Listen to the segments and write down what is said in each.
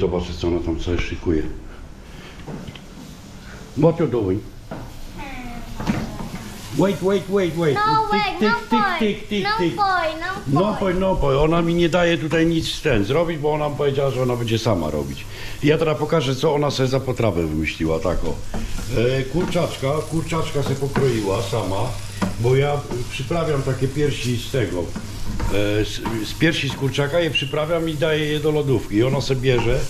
zobaczyć co ona tam sobie szykuje. What you doing? Wait, wait, wait, wait. No tick, no boy, no boy, no No boy. no poj, ona mi nie daje tutaj nic ten zrobić, bo ona powiedziała, że ona będzie sama robić. I ja teraz pokażę, co ona sobie za potrawę wymyśliła, tak o. E, kurczaczka, kurczaczka sobie pokroiła sama, bo ja przyprawiam takie piersi z tego, z, z piersi z kurczaka je przyprawiam i daję je do lodówki. I ona sobie bierze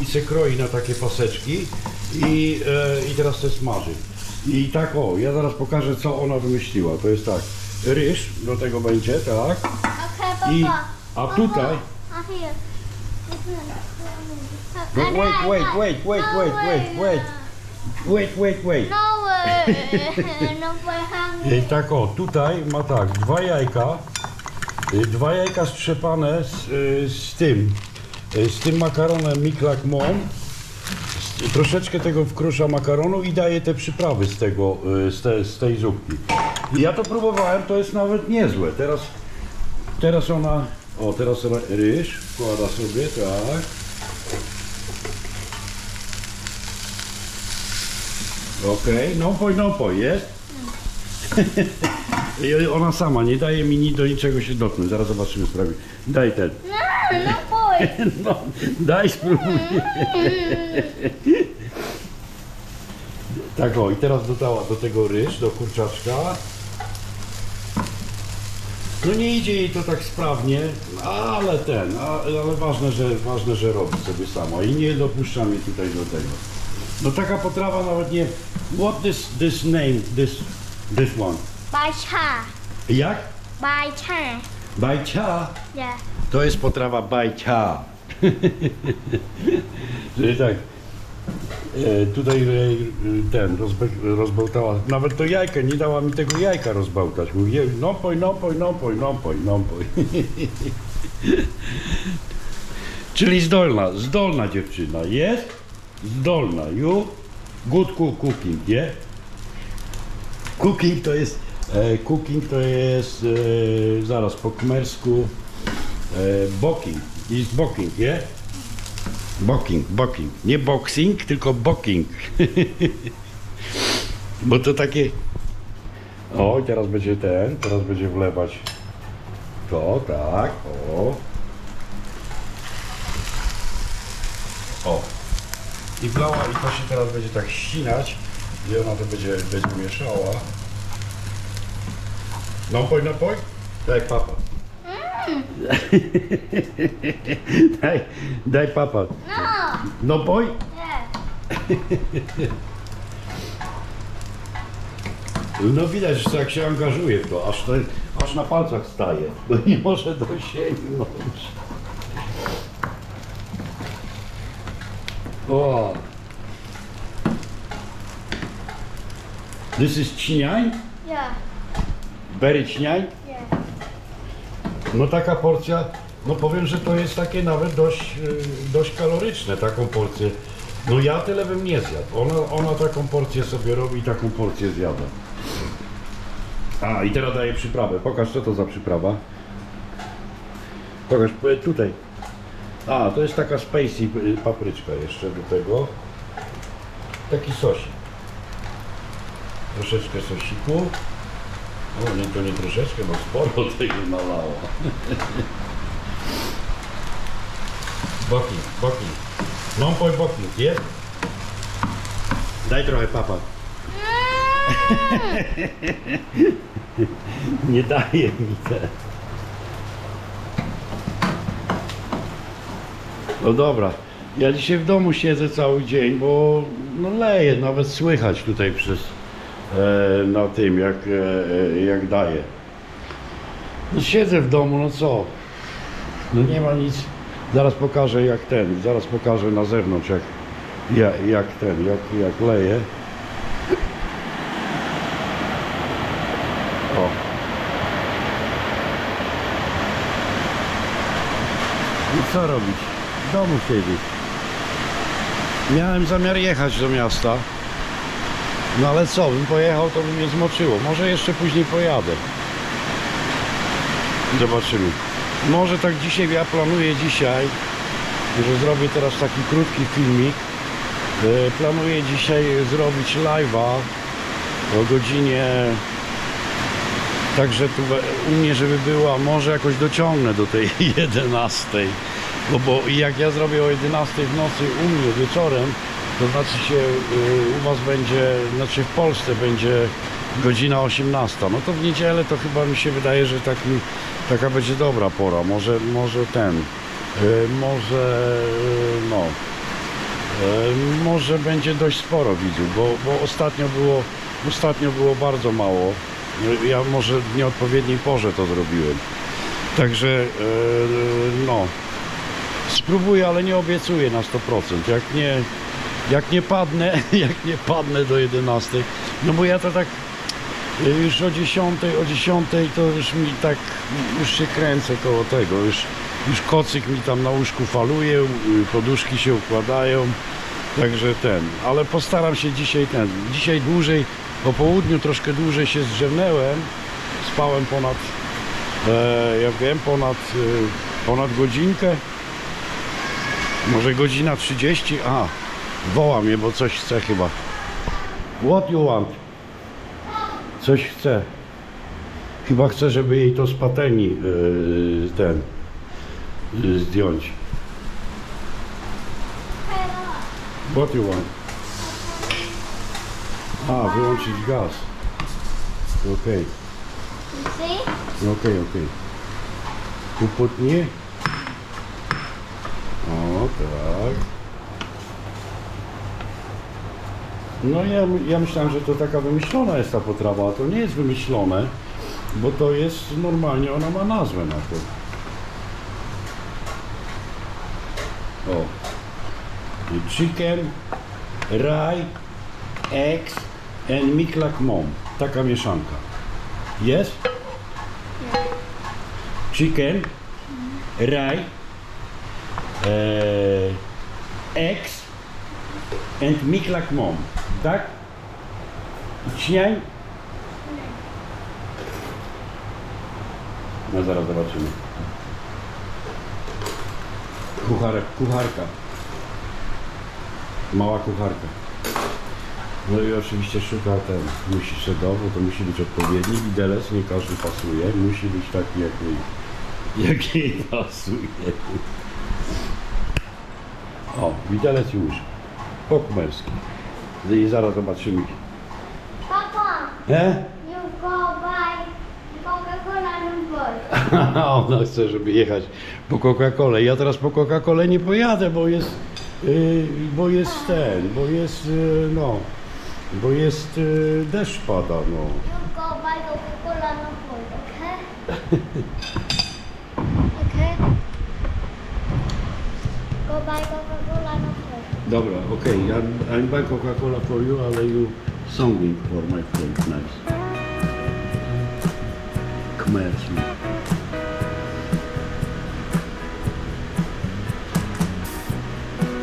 i se kroi na takie paseczki i, e, i teraz se smaży. I tak o, ja zaraz pokażę, co ona wymyśliła. To jest tak, ryż do tego będzie, tak? I, a tutaj. No, wait, wait, wait, wait, wait, wait, wait. wait, wait, wait. No way. No way. I tak o, tutaj ma tak, dwa jajka, y, dwa jajka strzepane z, y, z tym, y, z tym makaronem Miklak Mon, z- troszeczkę tego wkrusza makaronu i daje te przyprawy z tego, z, te, z tej zupki. Ja to próbowałem, to jest nawet niezłe. Teraz, teraz ona, o teraz ona ryż wkłada sobie, tak. Okej, no poj, no poj, jest. I ona sama nie daje mi ni do niczego się dotknąć. Zaraz zobaczymy sprawie. Daj ten. No, no boy. No, daj spróbuj. Tak o, i teraz dodała do tego ryż, do kurczaczka. No nie idzie jej to tak sprawnie, ale ten, ale ważne, że, ważne, że robi sobie sama i nie dopuszcza mnie tutaj do tego. No taka potrawa nawet nie... What this, this name, this, this one? Bajcha. Jak? Bajcha. Bajcia. Yeah. To jest potrawa bajcia. Czyli tak. E, tutaj e, ten rozbe, rozbełtała, nawet to jajka, nie dała mi tego jajka rozbełtać. Mówi, no poj, no poj, no poj, no poj, no poj. Czyli zdolna, zdolna dziewczyna, jest? Zdolna, you good cook cooking, nie? Cooking to jest, e, cooking to jest, e, zaraz po kmersku, e, booking, jest booking, nie? Booking, booking, nie boxing, tylko booking. Bo to takie, o teraz będzie ten, teraz będzie wlewać to, tak, o. O. I wlała i to się teraz będzie tak ścinać i ona to będzie, będzie mieszała. No poj, no poj. Daj papa. daj, daj papa. No. No poj. Yeah. No widać, że jak się angażuje w to, aż, to, aż na palcach staje, bo nie może dosięgnąć. O. This is ćniaj? Yeah. Berry ćniaj? Yeah. No taka porcja, no powiem, że to jest takie nawet dość, y, dość kaloryczne, taką porcję. No ja tyle bym nie zjadł. Ona, ona taką porcję sobie robi i taką porcję zjada. A i teraz daje przyprawę. Pokaż co to za przyprawa. Pokaż e, tutaj. A, to jest taka spacey y, papryczka jeszcze do tego. Taki sosik. Troszeczkę sosiku. O, nie, to nie troszeczkę, bo sporo tego nalała. Boking, boking. Non poi boking, jest? Daj trochę papa. nie daje mi te. No dobra. Ja dzisiaj w domu siedzę cały dzień, bo no leje, nawet słychać tutaj przez na tym jak, e, jak daje. No siedzę w domu, no co? No nie ma nic. Zaraz pokażę jak ten, zaraz pokażę na zewnątrz jak, jak, jak ten, jak, jak leje. O. I co robić? W domu siedzieć. Miałem zamiar jechać do miasta. No ale co, bym pojechał, to by mnie zmoczyło. Może jeszcze później pojadę. Zobaczymy. Może tak dzisiaj, ja planuję dzisiaj że zrobię teraz taki krótki filmik. E, Planuję dzisiaj zrobić live'a o godzinie Także tu u mnie, żeby była, może jakoś dociągnę do tej 11. Bo, bo jak ja zrobię o 11 w nocy u mnie wieczorem, to znaczy się y, u Was będzie, znaczy w Polsce będzie godzina 18. No to w niedzielę to chyba mi się wydaje, że taki, taka będzie dobra pora. Może, może ten, y, może y, no. Może będzie dość sporo widzów, bo, bo ostatnio było ostatnio było bardzo mało. Ja może w nieodpowiedniej porze to zrobiłem. Także no spróbuję, ale nie obiecuję na 100%. Jak nie, jak nie padnę, jak nie padnę do 11, no bo ja to tak e, już o 10, o 10 to już mi tak, już się kręcę koło tego, już, już kocyk mi tam na łóżku faluje, y, poduszki się układają, także ten, ale postaram się dzisiaj ten, dzisiaj dłużej, po południu troszkę dłużej się zdrzemnęłem, spałem ponad, e, ja wiem, ponad, e, ponad godzinkę, może godzina 30, a, woła mnie, bo coś chce chyba. What you want? Coś chce. Chyba chce, żeby jej to z patelni yy, ten yy, zdjąć. What you want? A, wyłączyć gaz. Okej, see? okej, okej. Kupotnie. O, tak. No ja, ja myślałem, że to taka wymyślona jest ta potrawa, a to nie jest wymyślone, bo to jest normalnie, ona ma nazwę na to. O. Chicken, rye, eggs and miklak mom. Taka mieszanka. Jest? Chicken, rye, eggs and miklak mom. Tak? Śniaj? No zaraz zobaczymy. Kucharek, kucharka. Mała kucharka. No i oczywiście szuka ten, musi szedowo, to musi być odpowiedni widelec, nie każdy pasuje, musi być taki jak jej, jak jej pasuje. O, widelec już. Pokmerski. I zaraz zobaczymy. Papa, E? you go buy Coca-Cola number. Ona chce, żeby jechać po Coca-Colę. Ja teraz po Coca-Colę nie pojadę, bo jest, yy, bo jest ten, bo jest, yy, no, bo jest yy, deszcz pada, no. You go buy Coca-Cola number, okay? okay? Go buy Coca-Cola. Dobra, okej, okay. I'm, I'm buy Coca-Cola for you, ale you songing for my friend, nice. Kmerski.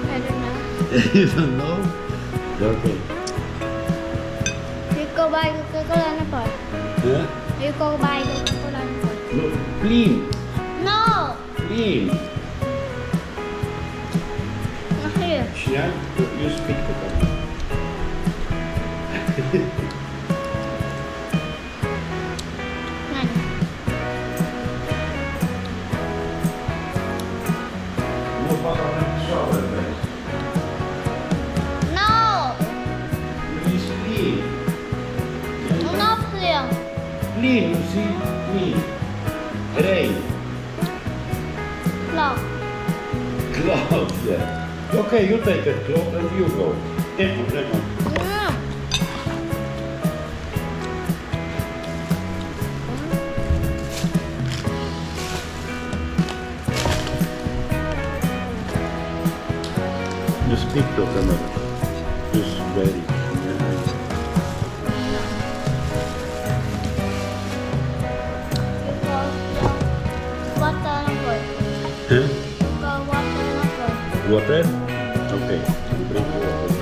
I don't know. you don't know? Okay. You go buy Coca-Cola number. Yeah? You go buy Coca-Cola number. No, clean, No, clean. Şinel 140 lira. Okay, you take that cloth and you go. Tempo, tempo. Mm. You speak to them. Just very. You go here. Water number. Huh? You go water number. Water? Okay. You drink water.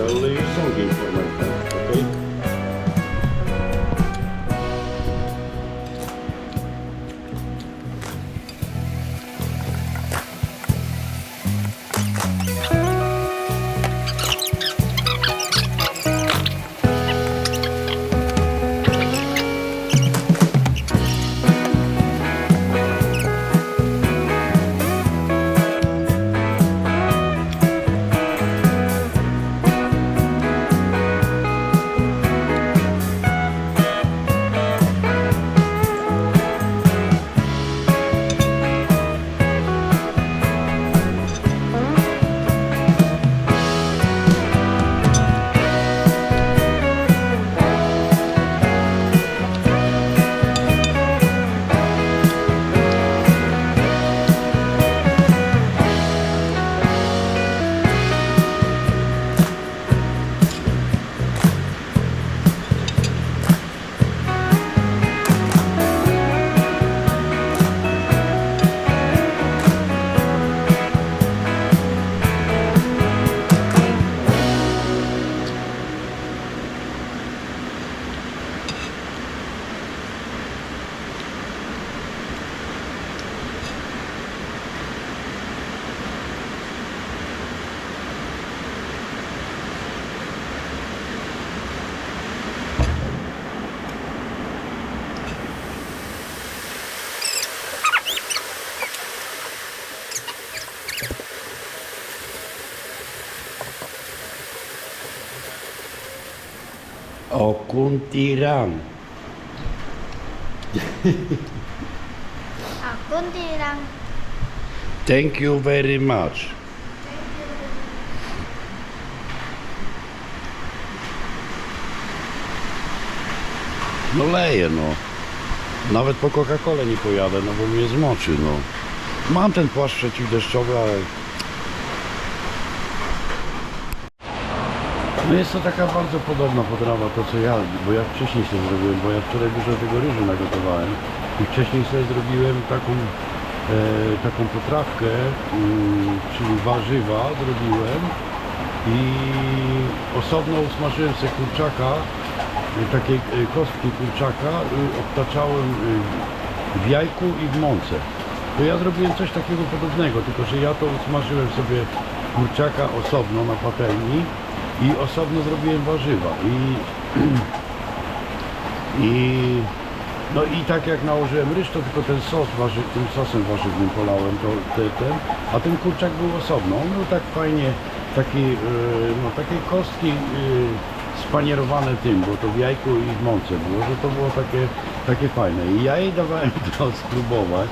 Okuntiran. A kundilang. Thank you very much. No leję, no. Nawet po Coca-Colę nie pojadę, no bo mnie zmoczy, no. Mam ten płaszcz przeciwdeszczowy, ale... No jest to taka bardzo podobna potrawa to co ja, bo ja wcześniej sobie zrobiłem, bo ja wczoraj dużo tego ryżu nagotowałem i wcześniej sobie zrobiłem taką, e, taką potrawkę, mm, czyli warzywa zrobiłem i osobno usmażyłem sobie kurczaka, e, takie e, kostki kurczaka, obtaczałem e, w jajku i w mące. To ja zrobiłem coś takiego podobnego, tylko że ja to usmażyłem sobie kurczaka osobno na patelni i osobno zrobiłem warzywa i, i no i tak jak nałożyłem ryż, to tylko ten sos warzy, tym sosem warzywnym polałem to, te, ten, a ten kurczak był osobno. On był tak fajnie, taki, e, no takie kostki e, spanierowane tym, bo to w jajku i w mące było, że to było takie, takie fajne. I ja jej dawałem to spróbować.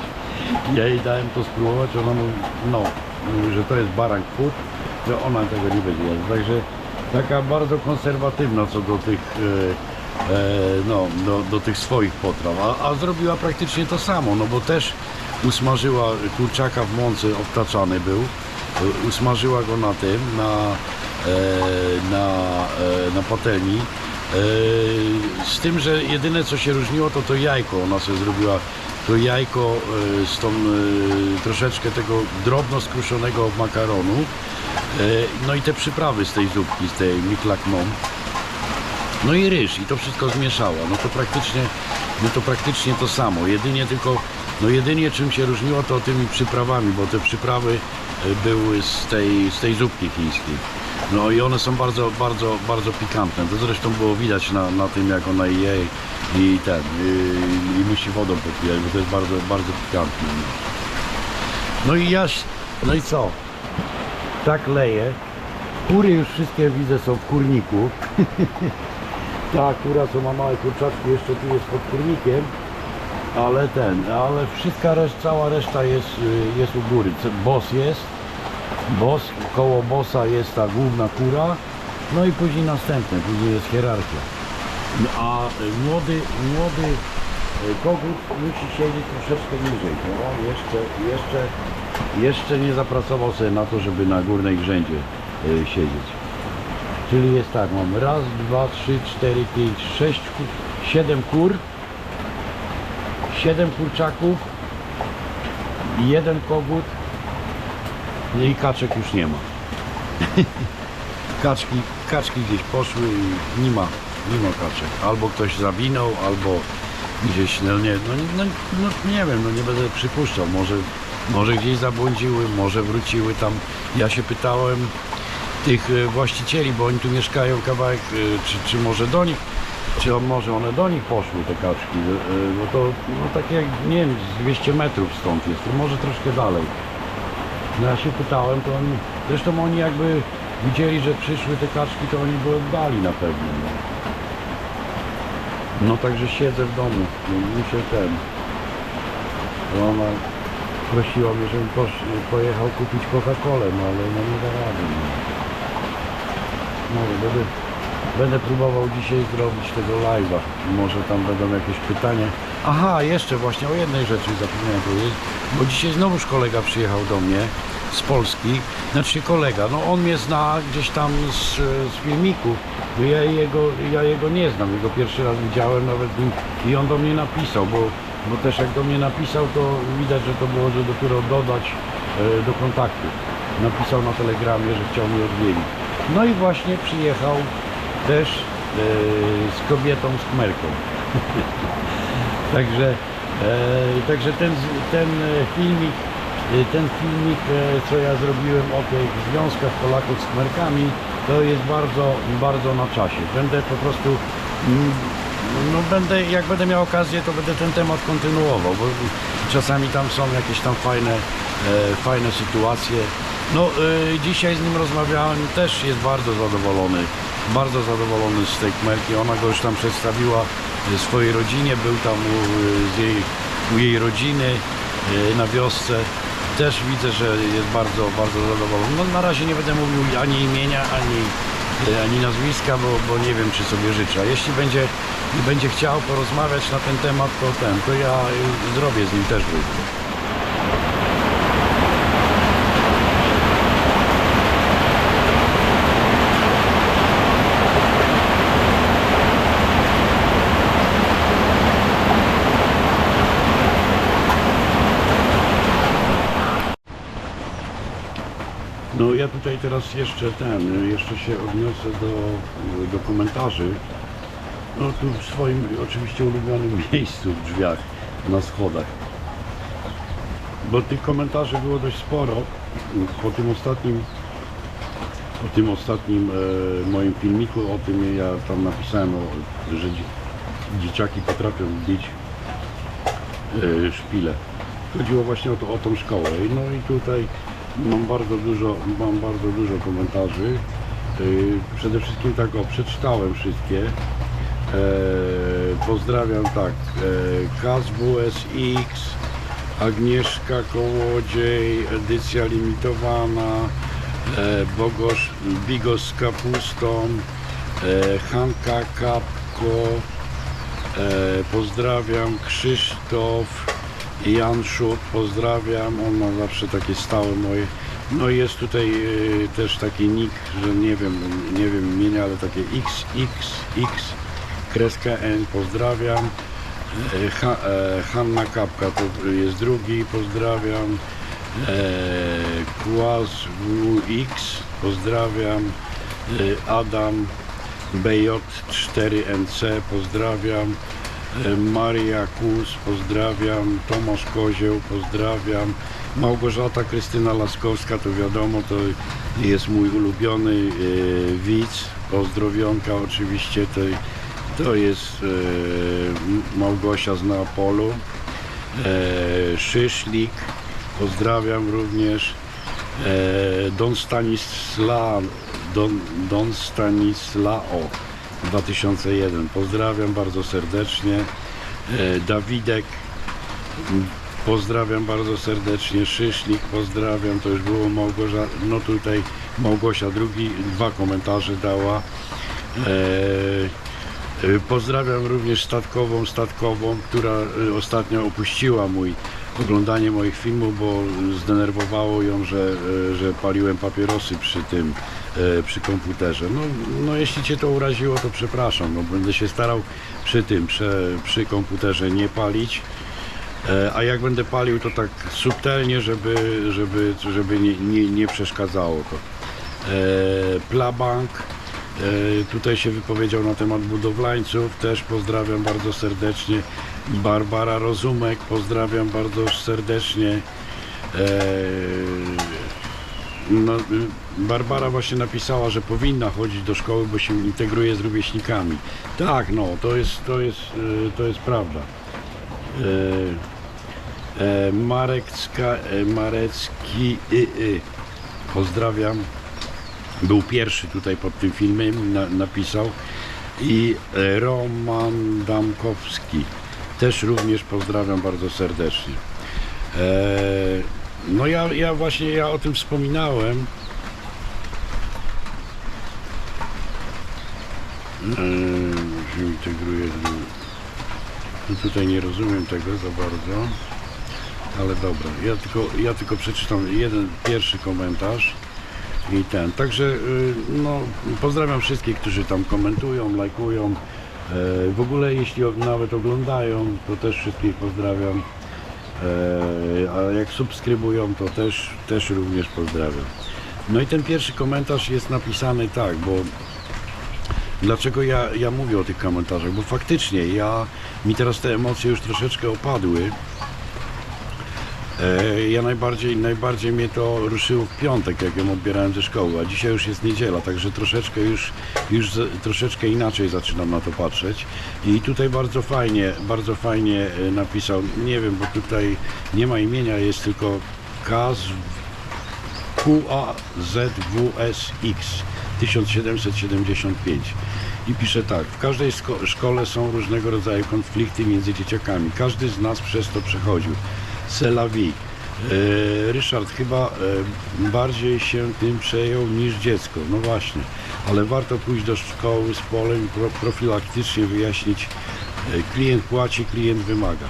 Ja jej dałem to spróbować, ona mówi, no, mówi, że to jest baran food, że ona tego nie będzie jadła. Także taka bardzo konserwatywna co do tych, e, e, no, do, do tych swoich potraw, a, a zrobiła praktycznie to samo, no bo też usmażyła kurczaka w mące, obtaczany był, e, usmażyła go na tym, na, e, na, e, na patelni, e, z tym, że jedyne co się różniło to to jajko, ona sobie zrobiła to jajko e, z tą e, troszeczkę tego drobno skruszonego makaronu, no i te przyprawy z tej zupki, z tej miklak mom. No i ryż i to wszystko zmieszała. No to praktycznie, no to praktycznie to samo. Jedynie tylko, no jedynie czym się różniło to tymi przyprawami, bo te przyprawy e, były z tej, z tej zupki chińskiej. No i one są bardzo, bardzo, bardzo pikantne. To zresztą było widać na, na tym jak ona je i ten, i, i musi wodą popijać, bo to jest bardzo, bardzo pikantne. No i ja, no i co? Tak leję. Kury już wszystkie widzę są w kurniku. Ta kura co ma małe kurczaczki jeszcze tu jest pod kurnikiem. Ale ten, ale wszystka reszta, cała reszta jest, y, jest u góry. Boss jest. Boss, koło bossa jest ta główna kura. No i później następne, później jest hierarchia. A młody, młody y, kogut musi siedzieć troszeczkę niżej. No, jeszcze, jeszcze, jeszcze nie zapracował sobie na to, żeby na górnej grzędzie y, siedzieć. Czyli jest tak, mam raz, dwa, trzy, cztery, pięć, sześć, kur, siedem kur, siedem kurczaków, jeden kogut no i kaczek już nie ma. Kaczki, kaczki gdzieś poszły i nie ma, nie ma kaczek. Albo ktoś zawinął, albo gdzieś, no nie, no, no, no nie wiem, no nie będę przypuszczał, może, może gdzieś zabłądziły, może wróciły tam. Ja się pytałem tych e, właścicieli, bo oni tu mieszkają kawałek, e, czy, czy może do nich, czy on, może one do nich poszły te kaczki, e, no to no takie, nie wiem, z 200 metrów stąd jest, może troszkę dalej. No ja się pytałem, to oni, zresztą oni jakby widzieli, że przyszły te kaczki, to oni by oddali na pewno. No, no także siedzę w domu, no, muszę ten. Ona prosiła mnie, żebym posz, pojechał kupić Coca-Colę, no ale no nie da rady. No. No, będę, będę próbował dzisiaj zrobić tego live'a. Może tam będą jakieś pytania. Aha, jeszcze właśnie o jednej rzeczy zapomniałem powiedzieć, bo dzisiaj znowuż kolega przyjechał do mnie z Polski. Znaczy kolega, no on mnie zna gdzieś tam z, z filmików. bo Ja jego, ja jego nie znam, jego pierwszy raz widziałem nawet nim, i on do mnie napisał, bo, bo też jak do mnie napisał, to widać, że to było, że dopiero dodać e, do kontaktu. Napisał na telegramie, że chciał mnie odwiedzić. No i właśnie przyjechał też e, z kobietą z kmerką. Także, e, także ten, ten filmik, ten filmik, co ja zrobiłem o tych związkach Polaków z kmerkami, to jest bardzo, bardzo na czasie. Będę po prostu, mm, no będę, jak będę miał okazję, to będę ten temat kontynuował, bo czasami tam są jakieś tam fajne, e, fajne sytuacje No y, dzisiaj z nim rozmawiałem, też jest bardzo zadowolony. Bardzo zadowolony z tej kmerki. Ona go już tam przedstawiła y, swojej rodzinie, był tam u, jej, u jej rodziny y, na wiosce. Też widzę, że jest bardzo, bardzo zadowolony. No, na razie nie będę mówił ani imienia, ani, ani nazwiska, bo, bo nie wiem, czy sobie życzę. Jeśli będzie, będzie chciał porozmawiać na ten temat, to ten, to ja y, zrobię z nim też wywiad. Ja tutaj teraz jeszcze ten, jeszcze się odniosę do, do komentarzy. No tu w swoim oczywiście ulubionym miejscu w drzwiach, na schodach. Bo tych komentarzy było dość sporo po tym ostatnim po tym ostatnim e, moim filmiku o tym ja tam napisałem, o, że dzie, dzieciaki potrafią bić e, szpile. Chodziło właśnie o, to, o tą szkołę. No i tutaj mam bardzo dużo, mam bardzo dużo komentarzy. Yy, Przede wszystkim tak o, przeczytałem wszystkie. E, pozdrawiam tak. E, Kaz WSX, Agnieszka Kołodziej, edycja limitowana, e, Bogosz, Bigos z kapustą, Hanka Kapko, pozdrawiam Krzysztof Jan Szut, pozdrawiam, on ma zawsze takie stałe moje. No i jest tutaj e, też taki nick, że nie wiem, nie wiem imienia, ale takie XXX kreska N, pozdrawiam. E, ha, e, Hanna Kapka to jest drugi, pozdrawiam. Kłas WX, pozdrawiam. Adam BJ4NC, pozdrawiam. E, Maria Kus, pozdrawiam. Tomasz Kozieł, pozdrawiam. Małgorzata Krystyna Laskowska, to wiadomo, to jest mój ulubiony e, widz. Pozdrowionka oczywiście, to, to jest e, Małgosia z Neapolu. E, Szyszlik, pozdrawiam również. E, Don Stanisla, Don, Don Stanislao 2001. Pozdrawiam bardzo serdecznie. E, Dawidek, pozdrawiam bardzo serdecznie. Szyszlik, pozdrawiam. To już było Małgosia, no tutaj Małgosia drugi, dwa komentarze dała. E, E, Pozdrawiam również Statkową Statkową, która ostatnio opuściła mój oglądanie moich filmów, bo zdenerwowało ją, że, e, że paliłem papierosy przy tym, e, przy komputerze. No, no jeśli Cię to uraziło, to przepraszam, no, będę się starał przy tym, przy, przy komputerze nie palić. E, A jak będę palił, to tak subtelnie, żeby, żeby, żeby nie, nie, nie przeszkadzało to. Plabank tutaj się wypowiedział na temat budowlańców, też pozdrawiam bardzo serdecznie. Barbara Rozumek, pozdrawiam bardzo serdecznie. E, no, Barbara właśnie napisała, że powinna chodzić do szkoły, bo się integruje z rówieśnikami. Tak, no, to jest, to jest, y, to jest prawda. E, e, Marecka, e, Marecki, y, y. pozdrawiam. Był pierwszy tutaj pod tym filmem, na, napisał. I e, Roman Damkowski, też również pozdrawiam bardzo serdecznie. E, no ja, ja właśnie ja o tym wspominałem. E, się integruje. z- no tutaj nie rozumiem tego za bardzo. Ale dobra, ja tylko, ja tylko przeczytam jeden pierwszy komentarz i ten. Także y, no, pozdrawiam wszystkich, którzy tam komentują, lajkują. E, W ogóle jeśli nawet oglądają, to też wszystkich pozdrawiam. E, A jak subskrybują, to też, też również pozdrawiam. No i ten pierwszy komentarz jest napisany tak, bo Dlaczego ja, ja mówię o tych komentarzach? Bo faktycznie ja, mi teraz te emocje już troszeczkę opadły. E, Ja najbardziej, najbardziej mnie to ruszyło w piątek, jak ją odbierałem ze szkoły, a dzisiaj już jest niedziela, także troszeczkę już, już troszeczkę inaczej zaczynam na to patrzeć. I tutaj bardzo fajnie, bardzo fajnie e, napisał, nie wiem, bo tutaj nie ma imienia, jest tylko Kaz QAZWSX 1775 i pisze tak, w każdej szkole są różnego rodzaju konflikty między dzieciakami, każdy z nas przez to przechodził. Selawi. E, Ryszard chyba e, bardziej się tym przejął niż dziecko, no właśnie, ale warto pójść do szkoły z polem i pro- profilaktycznie wyjaśnić, e, klient płaci, klient wymaga.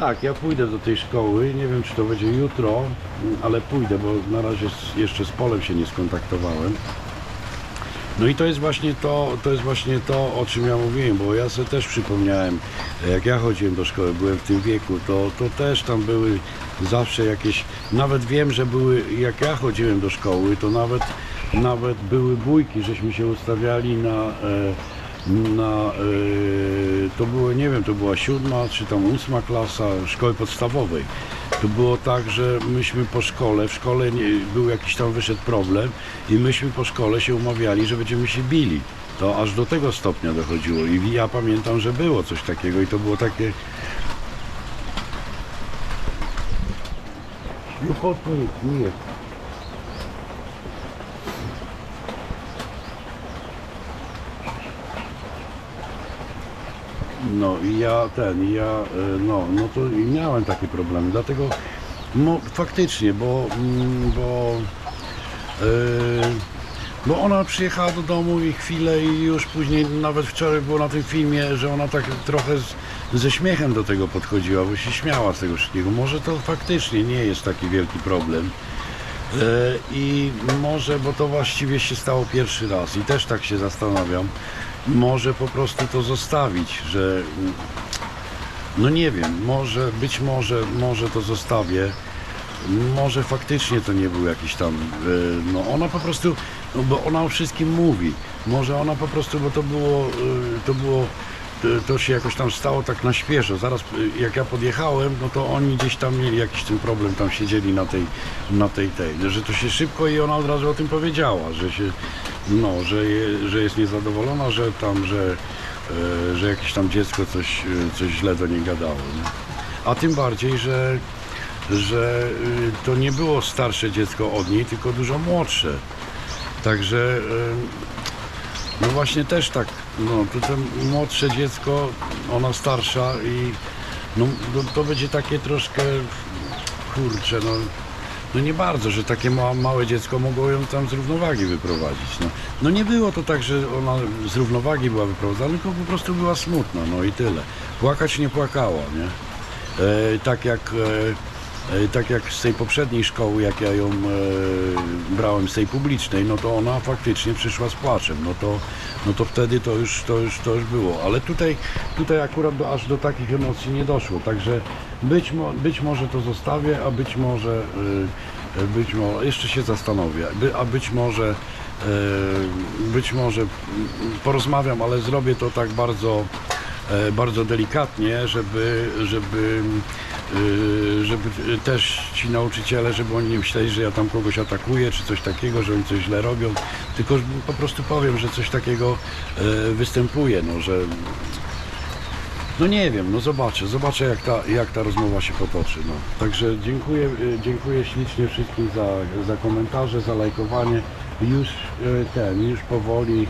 Tak, ja pójdę do tej szkoły. Nie wiem, czy to będzie jutro, ale pójdę, bo na razie jeszcze z Polem się nie skontaktowałem. No i to jest właśnie to, to jest właśnie to, o czym ja mówiłem, bo ja sobie też przypomniałem, jak ja chodziłem do szkoły, byłem w tym wieku, to, to też tam były zawsze jakieś, nawet wiem, że były, jak ja chodziłem do szkoły, to nawet, nawet były bójki, żeśmy się ustawiali na, e, na, e, to było, nie wiem, to była siódma czy tam ósma klasa szkoły podstawowej. To było tak, że myśmy po szkole, w szkole nie, był jakiś tam wyszedł problem i myśmy po szkole się umawiali, że będziemy się bili. To aż do tego stopnia dochodziło i ja pamiętam, że było coś takiego i to było takie... Nie. No i ja ten, ja e, no, no to i miałem takie problemy, dlatego no, faktycznie, bo, mm, bo, e, bo ona przyjechała do domu i chwilę i już później, nawet wczoraj było na tym filmie, że ona tak trochę z, ze śmiechem do tego podchodziła, bo się śmiała z tego wszystkiego. Może to faktycznie nie jest taki wielki problem. E, I może, bo to właściwie się stało pierwszy raz i też tak się zastanawiam, może po prostu to zostawić, że no nie wiem, może, być może, może to zostawię. Może faktycznie to nie był jakiś tam, e, no ona po prostu, no bo ona o wszystkim mówi. Może ona po prostu, bo to było, e, to było, to, się jakoś tam stało tak na świeżo. Zaraz e, jak ja podjechałem, no to oni gdzieś tam mieli jakiś ten problem, tam siedzieli na tej, na tej, tej, że to się szybko i ona od razu o tym powiedziała, że się, no, że, je, że jest niezadowolona, że tam, że, e, że jakieś tam dziecko coś, coś źle do niej gadało. Nie? A tym bardziej, że że y, to nie było starsze dziecko od niej, tylko dużo młodsze. Także y, no właśnie też tak, no to młodsze dziecko, ona starsza i no, no to będzie takie troszkę kurczę, no, no nie bardzo, że takie ma, małe dziecko mogło ją tam z równowagi wyprowadzić. No. no nie było to tak, że ona z równowagi była wyprowadzana, tylko po prostu była smutna, no i tyle. Płakać nie płakała, nie? E, tak jak e, e, tak jak z tej poprzedniej szkoły, jak ja ją e, brałem z tej publicznej, no to ona faktycznie przyszła z płaczem, no to, no to wtedy to już, to, już, to już było, ale tutaj, tutaj akurat do, aż do takich emocji nie doszło, także być, mo, być może to zostawię, a być może, e, e, być może, jeszcze się zastanowię, by, a być może, e, być może porozmawiam, ale zrobię to tak bardzo, e, bardzo delikatnie, żeby, żeby, żeby też ci nauczyciele, żeby oni nie myśleli, że ja tam kogoś atakuję, czy coś takiego, że oni coś źle robią, tylko po prostu powiem, że coś takiego e, występuje, no, że no nie wiem, no zobaczę, zobaczę jak ta, jak ta rozmowa się potoczy. No. Także dziękuję, y, dziękuję ślicznie wszystkim za, za komentarze, za lajkowanie. Już y, ten, już powoli, y,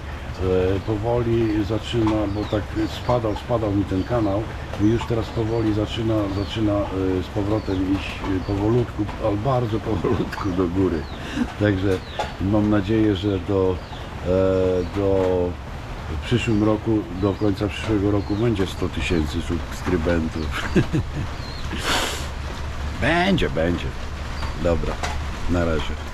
powoli zaczyna, bo tak spadał, spadał mi ten kanał. i Już teraz powoli zaczyna, zaczyna y, z powrotem iść y, powolutku, ale bardzo powolutku do góry. Także mam nadzieję, że do, e, do w przyszłym roku, do końca przyszłego roku będzie 100 tysięcy subskrybentów. będzie, będzie. Dobra, na razie.